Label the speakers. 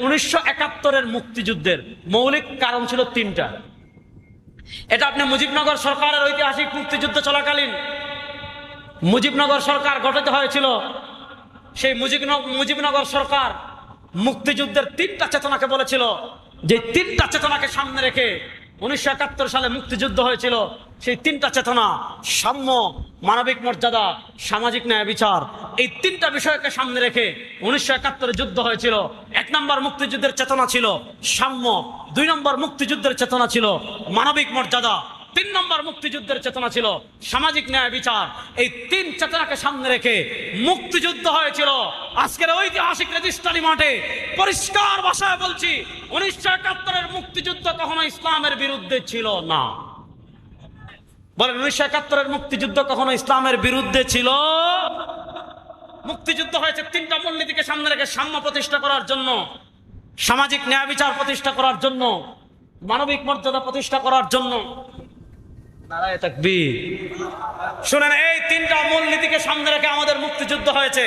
Speaker 1: উনিশশো একাত্তরের মুক্তিযুদ্ধের মৌলিক কারণ ছিল তিনটা। এটা আপনি মুজিবনগর সরকারের ঐতিহাসিক মুক্তিযুদ্ধ চলাকালীন মুজিবনগর সরকার গঠিত হয়েছিল। সেই মুজিব মুজিবনগর সরকার মুক্তিযুদ্ধের তিনটা চেতনাকে বলেছিল। যে তিনটা চেতনাকে সামনে রেখে উনিশশো একাত্তর সালে মুক্তিযুদ্ধ হয়েছিল, সেই তিনটা চেতনা সাম্য, মানবিক মর্যাদা, সামাজিক ন্যায় বিচার এই তিনটা বিষয়কে সামনে রেখে উনিশশো একাত্তরে যুদ্ধ হয়েছিল। এক নম্বর মুক্তিযুদ্ধের চেতনা ছিল সাম্য, দুই নম্বর মুক্তিযুদ্ধের চেতনা ছিল মানবিক মর্যাদা, তিন নম্বর মুক্তিযুদ্ধের চেতনা ছিল সামাজিক ন্যায় বিচার। এই তিন চেতনাকে সামনে রেখে মুক্তিযুদ্ধ হয়েছিল। আজকের ঐতিহাসিক রেজিস্ট্রারি মাঠে পরিষ্কার ভাষায় বলছি, উনিশশো একাত্তরের মুক্তিযুদ্ধ কখনো ইসলামের বিরুদ্ধে ছিল না। বলেন, উনিশশো একাত্তরের মুক্তিযুদ্ধ কখনো ইসলামের বিরুদ্ধে ছিল মুক্তিযুদ্ধ হয়েছে তিনটা মূলনীতিকে সামনে রেখে সাম্য প্রতিষ্ঠা করার জন্য, সামাজিক ন্যায় বিচার প্রতিষ্ঠা করার জন্য, মানবিক মর্যাদা প্রতিষ্ঠা করার জন্য। শুনেন, এই তিনটা মূলনীতিকে সামনে রেখে আমাদের মুক্তিযুদ্ধ হয়েছে।